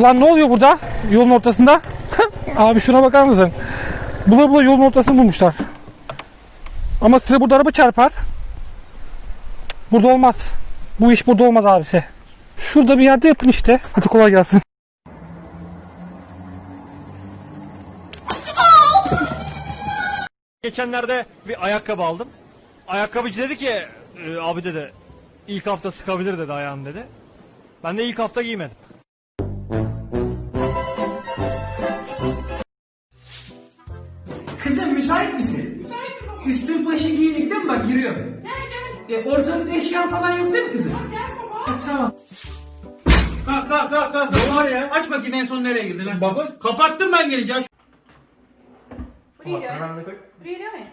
Lan ne oluyor burada? Yolun ortasında. Abi şuna bakar mısın? Bula bula yolun ortasını bulmuşlar. Ama size burada araba çarpar. Burada olmaz. Bu iş burada olmaz abisi. Şurada bir yerde yapın işte. Hadi kolay gelsin. Geçenlerde bir ayakkabı aldım. Ayakkabıcı dedi ki "E, abi dedi ilk hafta sıkabilir dedi ayağım dedi. Ben de ilk hafta giymedim. E, ortalıkta eşyan falan yok değil mi kızım? Ha, tamam. Kalk kalk kalk kalk. Ne var ya? Aç bakayım en son nereye girdin? Baba. Kapattım ben gelince aç. What are you doing? What are you doing?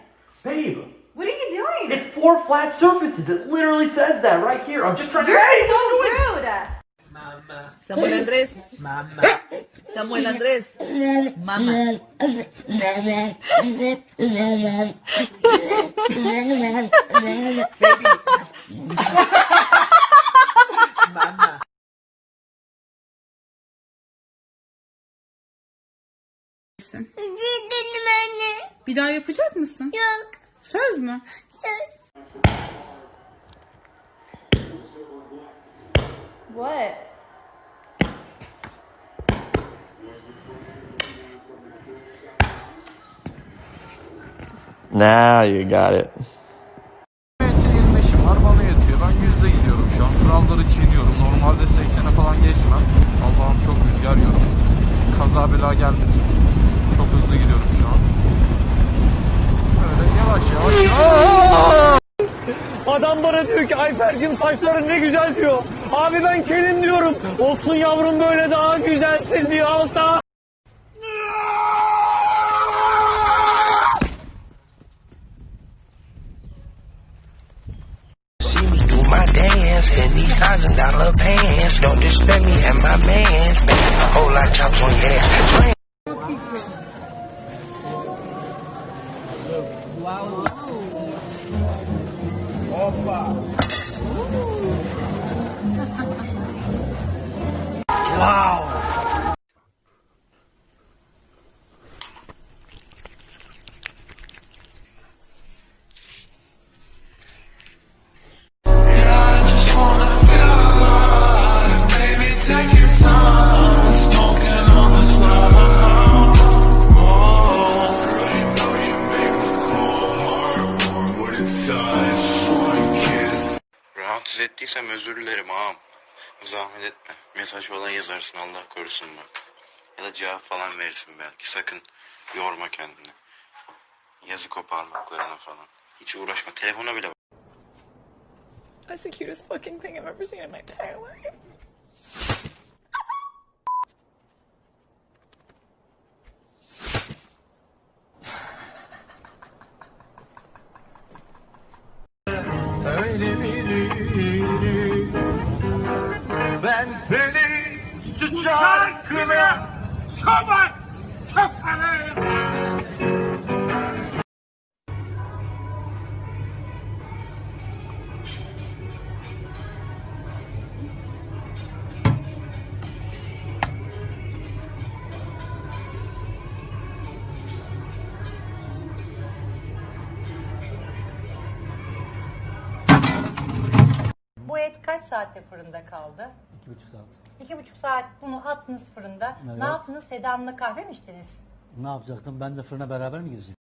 Babe, What are you doing? it's four flat surfaces. It literally says that right here. I'm just trying to. You're so rude. Samuel Andrés. Mamá. Samuel Andrés. Mamá. Mamá. Bir daha yapacak mısın? Yok. Söz mü? What? Now you got it. 25'im var bana yetiyor. Ben yüzde gidiyorum şu an. Kuralları çiğniyorum. Normalde 80'e falan geçmem. Allah'ım çok rüzgar yiyorum. Kaza bela gelmesin. Çok hızlı gidiyorum şu an. Öyle yavaş yavaş. Adam bana diyor ki Ayfer'cim saçların ne güzel diyor. Abi ben kelim diyorum. Olsun yavrum böyle daha güzelsin diyor alta. See me do my dance in these thousand dollar pants. Don't disrespect me and my mans. Man, a whole lot of chops on your ass. Rahatsız ettiysem özür dilerim ağam. Zahmet etme. Mesaj falan yazarsın Allah korusun bak. Ya da cevap falan verirsin belki. Sakın yorma kendini. Yazık o parmaklarına falan. Hiç uğraşma. Telefona bile bak. That's the cutest fucking thing I've ever seen in my entire life. Ben seni şu çarkına et kaç saatte fırında kaldı? İki buçuk saat. İki buçuk saat bunu attınız fırında. Evet. Ne yaptınız? Sedan'la kahve mi içtiniz? Ne yapacaktım? Ben de fırına beraber mi gideceğim?